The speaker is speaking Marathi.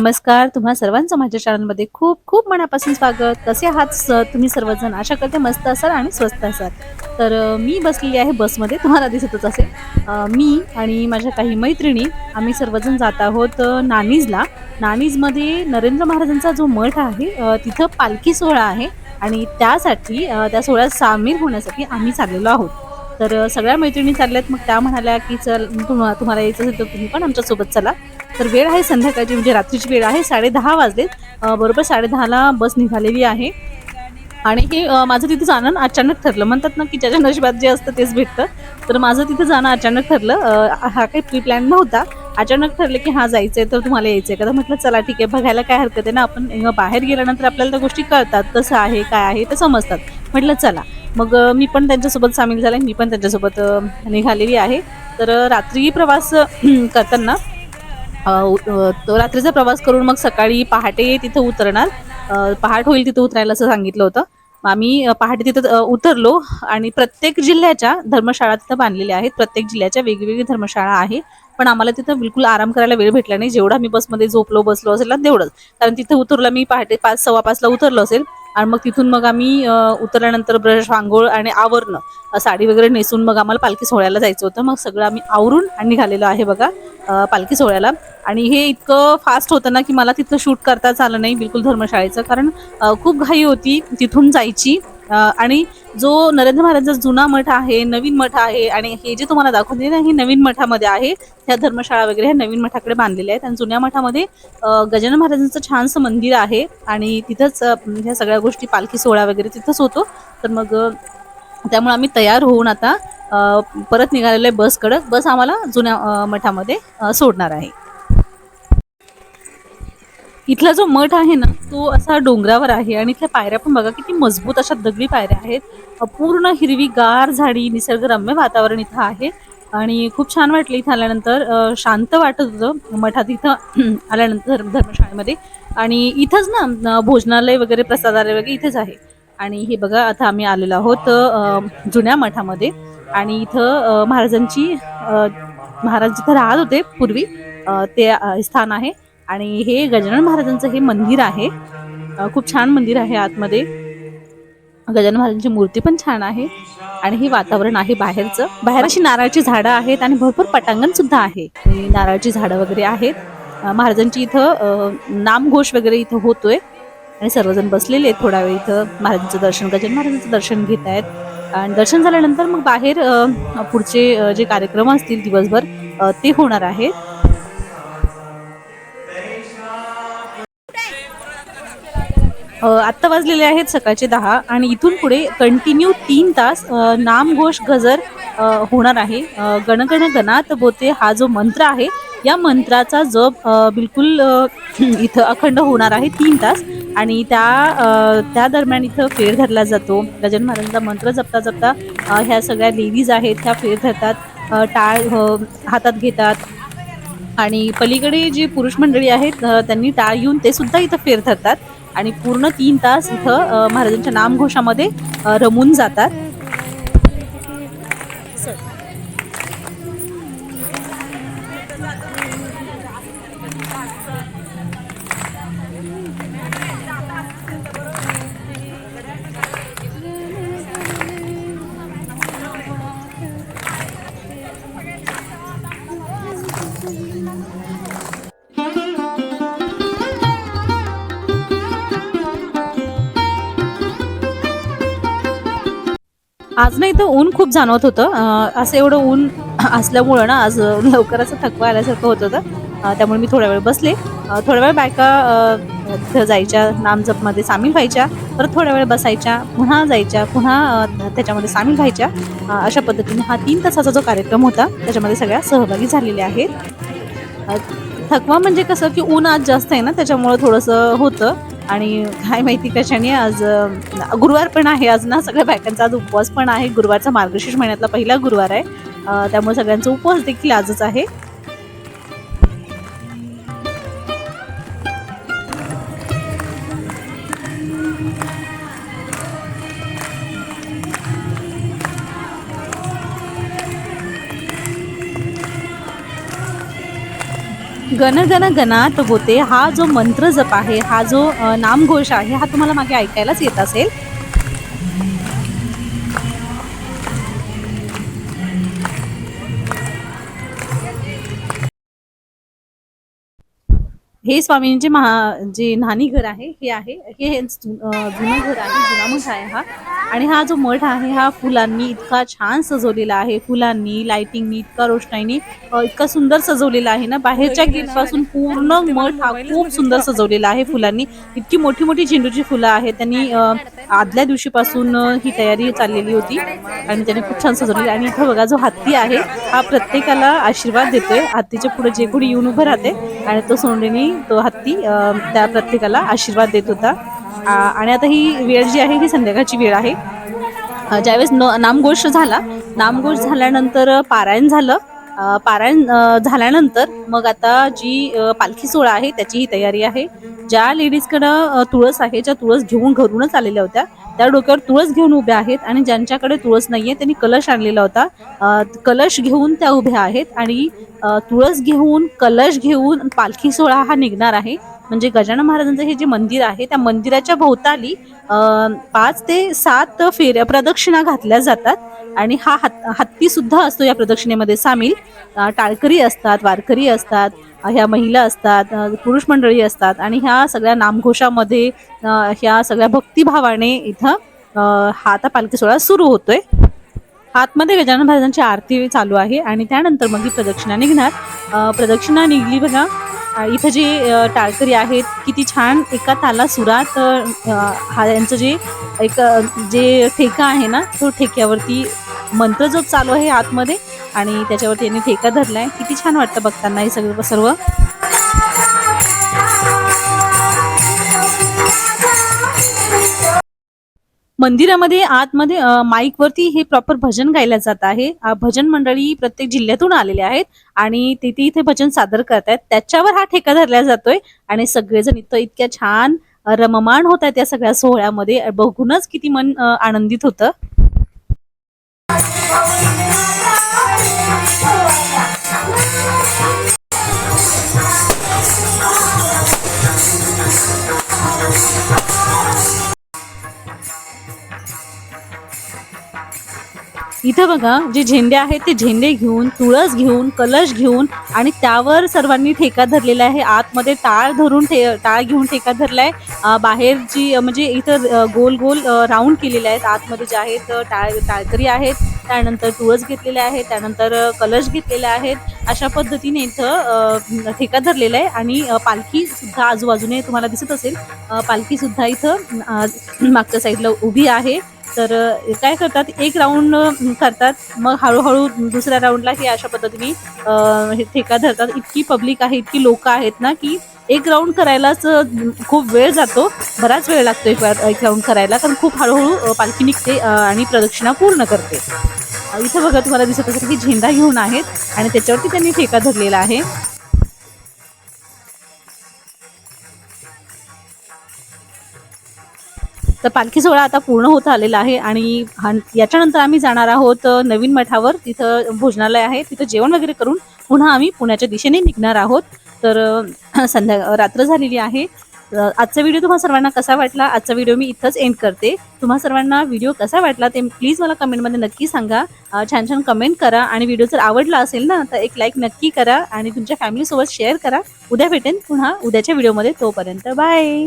नमस्कार. तुम्हा सर्वांचं माझ्या चॅनलमध्ये खूप खूप मनापासून स्वागत. कसे आहात स- तुम्ही सर्वजण आशा करते मस्त असाल आणि स्वस्त असाल. तर मी बसलेली आहे बसमध्ये. तुम्हाला दिसतच असेल. मी आणि माझ्या काही मैत्रिणी आम्ही सर्वजण जात आहोत नानीजला. नानीजमध्ये नरेंद्र महाराजांचा जो मठ आहे तिथं पालखी सोहळा आहे आणि त्यासाठी त्या सोहळ्यात सामील होण्यासाठी आम्ही चाललेलो आहोत. तर सगळ्या मैत्रिणी चालल्यात. मग त्या म्हणाल्या की चल तुम्हाला तुम्हाला यायचं असेल तर तुम्ही पण आमच्यासोबत चला. तर वेळ आहे संध्याकाळची म्हणजे रात्रीची वेळ आहे. साडे दहा वाजलेत. बरोबर साडे दहाला बस निघालेली आहे. आणि हे माझं तिथे जाणं अचानक ठरलं. म्हणतात ना की ज्याच्या नशिबात जे असतं तेच भेटतं. तर माझं तिथे जाणं अचानक ठरलं. हा काही प्री प्लॅन नव्हता. अचानक ठरलं की हा जायचं आहे तर तुम्हाला यायचं आहे का तर म्हटलं चला ठीक आहे बघायला काय हरकत आहे ना आपण बाहेर गेल्यानंतर आपल्याला त्या गोष्टी कळतात. कसं आहे काय आहे ते समजतात. म्हटलं चला. मग मी पण त्यांच्यासोबत सामील झाले. मी पण त्यांच्यासोबत निघालेली आहे. तर रात्री प्रवास करताना रात्रीचा प्रवास करून मग सकाळी पहाटे तिथं उतरणार. पहाट होईल तिथं उतरायला असं सांगितलं होतं. आम्ही पहाटे तिथं उतरलो आणि प्रत्येक जिल्ह्याच्या धर्मशाळा तिथं बांधलेल्या आहेत. प्रत्येक जिल्ह्याच्या वेगवेगळी धर्मशाळा आहे. पण आम्हाला तिथं बिलकुल आराम करायला वेळ भेटला नाही. जेवढा मी बसमध्ये झोपलो बसलो असेल ना तेवढंच. कारण तिथं उतरला मी पहाटे पाच सव्वा पाचला उतरलो असेल. आणि मग तिथून मग आम्ही उतरल्यानंतर ब्रश आंघोळ आणि आवरणं. साडी वगैरे नेसून मग आम्हाला पालखी सोहळ्याला जायचं होतं. मग सगळं आम्ही आवरून आणि निघालेलो आहे बघा पालखी सोहळ्याला. आणि हे इतकं फास्ट होतं ना की मला तिथं शूट करताच आलं नाही बिलकुल धर्मशाळेचं. कारण खूप घाई होती तिथून जायची. आणि जो नरेंद्र महाराजांचा जुना मठ आहे नवीन मठ आहे आणि हे जे तुम्हाला दाखवून दिले हे नवीन मठामध्ये आहे. ह्या धर्मशाळा वगैरे ह्या नवीन मठाकडे बांधलेल्या आहेत. आणि जुन्या मठामध्ये गजानन महाराजांचं छानसं मंदिर आहे. आणि तिथंच ह्या सगळ्या गोष्टी पालखी सोहळा वगैरे तिथंच होतो. तर मग त्यामुळे आम्ही तयार होऊन आता परत निघालेलं आहे बसकडं बस आम्हाला जुन्या मठामध्ये सोडणार आहे. इथला जो मठ आहे ना तो असा डोंगरावर आहे आणि इथल्या पायऱ्या पण बघा किती मजबूत अशा दगडी पायऱ्या आहेत. पूर्ण हिरवी गार झाडी निसर्गरम्य वातावरण इथं आहे आणि खूप छान वाटलं इथं आल्यानंतर शांत वाटत होतं मठात इथं आल्यानंतर धर्मशाळेमध्ये. आणि इथंच ना भोजनालय वगैरे प्रसादालय वगैरे इथेच आहे. आणि हे बघा आता आम्ही आलेलो आहोत जुन्या मठामध्ये. आणि इथं महाराजांची महाराज जिथं राहत होते पूर्वी ते स्थान आहे. आणि हे गजानन महाराजांचं हे मंदिर आहे. खूप छान मंदिर आहे आतमध्ये. गजानन महाराजांची मूर्ती पण छान आहे. आणि हे वातावरण आहे बाहेरचं. बाहेर अशी नारळाची झाडं आहेत आणि भरपूर पटांगण सुद्धा आहे. नारळाची झाडं वगैरे आहेत. महाराजांची इथं नामघोष वगैरे इथं होतोय. आणि सर्वजण बसलेले आहेत थोडा वेळ इथं. महाराजांचं दर्शन गजानन महाराजांचं दर्शन घेत आहेत. आणि दर्शन झाल्यानंतर मग बाहेर पुढचे जे कार्यक्रम असतील दिवसभर ते होणार आहेत आत्ता वाजलेले आहेत सकाळचे दहा आणि इथून पुढे कंटिन्यू तीन तास नामघोष गजर होणार आहे. गणगण गणात बोते हा जो मंत्र आहे या मंत्राचा जप बिलकुल इथं अखंड होणार आहे तीन तास. आणि त्या त्या दरम्यान इथं फेर धरला जातो. गजानन महाराजांचा मंत्र जपता जपता ह्या सगळ्या लेडीज आहेत ह्या फेर धरतात टाळ हातात घेतात. आणि पलीकडे जी पुरुष मंडळी आहेत त्यांनी टाळ येऊन ते सुद्धा इथं फेर धरतात. आणि पूर्ण तीन तास इथं महाराजांच्या नामघोषामध्ये रमून जातात. आज ना इथं ऊन खूप जाणवत होतं. असं एवढं ऊन असल्यामुळं ना आज लवकर असं थकवा आल्यासारखं होत होतं. त्यामुळे मी थोड्या वेळ बसले. थोड्या वेळ बायका तिथं जायच्या नामजपमध्ये सामील व्हायच्या परत थोड्या वेळ बसायच्या पुन्हा जायच्या पुन्हा त्याच्यामध्ये सामील व्हायच्या. अशा पद्धतीने हा तीन तासाचा जो कार्यक्रम होता त्याच्यामध्ये सगळ्या सहभागी झालेल्या आहेत. थकवा म्हणजे कसं की ऊन आज जास्त आहे ना त्याच्यामुळं थोडंसं होतं. आणि काय माहिती कशाने आज गुरुवार पण आहे आज ना सगळ्या बायकांचा आज उपवास पण आहे. गुरुवारचा मार्गशीर्ष महिन्यातला पहिला गुरुवार आहे. त्यामुळे सगळ्यांचा उपवास देखील आजच आहे. गणगण गणात होते. हा जो मंत्र जप आहे हा जो नामघोष आहे हा तुम्हाला मागे ऐकायलाच येत असेल. हे स्वामींचे महा जे न्हाणी घर आहे हे आहे हे जुनं घर आहे जुना मठ आहे हा. आणि हा जो मठ आहे हा फुलांनी इतका छान सजवलेला आहे. फुलांनी लाइटिंगनी इतका रोषणाईनी इतका सुंदर सजवलेला आहे ना. बाहेरच्या गेटपासून पूर्ण मठ हा खूप सुंदर सजवलेला आहे फुलांनी. इतकी मोठी मोठी झेंडूची फुलं आहेत. त्यांनी आदल्या दिवशीपासून ही तयारी चाललेली होती. आणि त्यांनी खूप छान सजवलेली आणि इथं बघा जो हत्ती आहे हा प्रत्येकाला आशीर्वाद देतोय. हत्तीच्या पुढे जे कोणी येऊन उभं राहते आणि तो सोंडेनी तो हत्ती त्या प्रत्येकाला आशीर्वाद देत होता. आणि आता ही वेळ जी आहे ही संध्याकाळची वेळ आहे. ज्यावेळेस न नामघोष झाला नामघोष झाल्यानंतर पारायण झालं. पारायण झाल्यानंतर मग आता जी पालखी सोहळा आहे त्याची ही तयारी आहे. ज्या लेडीजकडं तुळस आहे ज्या तुळस घेऊन घरूनच आलेल्या होत्या त्या डोक्यावर तुळस घेऊन उभ्या आहेत आणि ज्यांच्याकडे तुळस नाहीये त्यांनी कलश आणलेला होता. कलश घेऊन त्या उभ्या आहेत आणि तुळस घेऊन कलश घेऊन पालखी सोहळा हा निघणार आहे. म्हणजे गजानन महाराजांचं हे जे मंदिर आहे त्या मंदिराच्या भोवताली पाच ते सात फेऱ्या प्रदक्षिणा घातल्या जातात आणि हा हत्ती सुद्धा असतो या प्रदक्षिणेमध्ये सामील. टाळकरी असतात वारकरी असतात. ह्या महिला असतात पुरुष मंडळी असतात आणि ह्या सगळ्या नामघोषामध्ये ह्या सगळ्या भक्तिभावाने इथं हा आता पालखी सोहळा सुरू होतोय. आतमध्ये गजानन महाराजांची आरती चालू आहे आणि त्यानंतर मग ही प्रदक्षिणा निघणार. प्रदक्षिणा निघली बघा. इथं जे टाळकरी आहेत किती छान एका ताला सुरात हा यांचं जे एक जे ठेका आहे ना तो ठेक्यावरती मंत्र जो चालू आहे आतमध्ये. आणि त्याच्यावरती यांनी ठेका धरलाय. किती छान वाटतं बघताना हे सगळं सर्व. मंदिरामध्ये आतमध्ये माईकवरती हे प्रॉपर भजन गायला जात आहे. भजन मंडळी प्रत्येक जिल्ह्यातून आलेले आहेत आणि तिथे इथे भजन सादर करतायत. त्याच्यावर हा ठेका धरला जातोय आणि सगळेजण इथं इतक्या छान रममाण होत आहेत या सगळ्या सोहळ्यामध्ये. बघूनच किती मन आनंदित होतं. इथं बघा जे झेंडे आहेत ते झेंडे घेऊन तुळस घेऊन कलश घेऊन आणि त्यावर सर्वांनी ठेका धरलेला आहे. आतमध्ये टाळ धरून ठे टाळ घेऊन ठेका धरलाय. अं, बाहेर जी म्हणजे इथं गोल गोल राऊंड केलेले आहेत. आतमध्ये जे आहेत टाळ टाळकरी आहेत. त्यानंतर तुळस घेतलेले आहेत. त्यानंतर कलश घेतलेले आहेत. अशा पद्धतीने इथं ठेका धरलेला आहे आणि पालखी सुद्धा आजूबाजूने तुम्हाला दिसत असेल. पालखी सुद्धा इथं मागच्या साईडला उभी आहे. तर काय करतात एक राऊंड करतात. मग हळूहळू दुसऱ्या राऊंडला हे अशा पद्धतीने हे ठेका धरतात. इतकी पब्लिक आहे इतकी लोक आहेत ना की एक राऊंड करायलाच खूप वेळ जातो. बराच वेळ लागतो एक राऊंड करायला. कारण खूप हळूहळू पालखी निघते आणि प्रदक्षिणा पूर्ण करते. इथं बघा तुम्हाला दिसत असेल की झेंडा घेऊन आहेत आणि त्याच्यावरती त्यांनी ठेका धरलेला आहे. तर पालखी सोहळा आता पूर्ण होत आलेला आहे आणि याच्यानंतर आम्ही जाणार आहोत नवीन मठावर. तिथं भोजनालय आहे. तिथं जेवण वगैरे करून पुन्हा आम्ही पुण्याच्या दिशेने निघणार आहोत. तर संध्या रात्र झालेली आहे. आजचा व्हिडिओ तुम्हा सर्वांना कसा वाटला? आजचा व्हिडिओ मी इथंच एंड करते. तुम्हा सर्वांना व्हिडिओ कसा वाटला ते प्लीज मला कमेंटमध्ये नक्की सांगा. छान छान कमेंट करा आणि व्हिडिओ जर आवडला असेल ना तर एक लाईक नक्की करा आणि तुमच्या फॅमिलीसोबत शेअर करा. उद्या भेटेन पुन्हा उद्याच्या व्हिडिओमध्ये तोपर्यंत बाय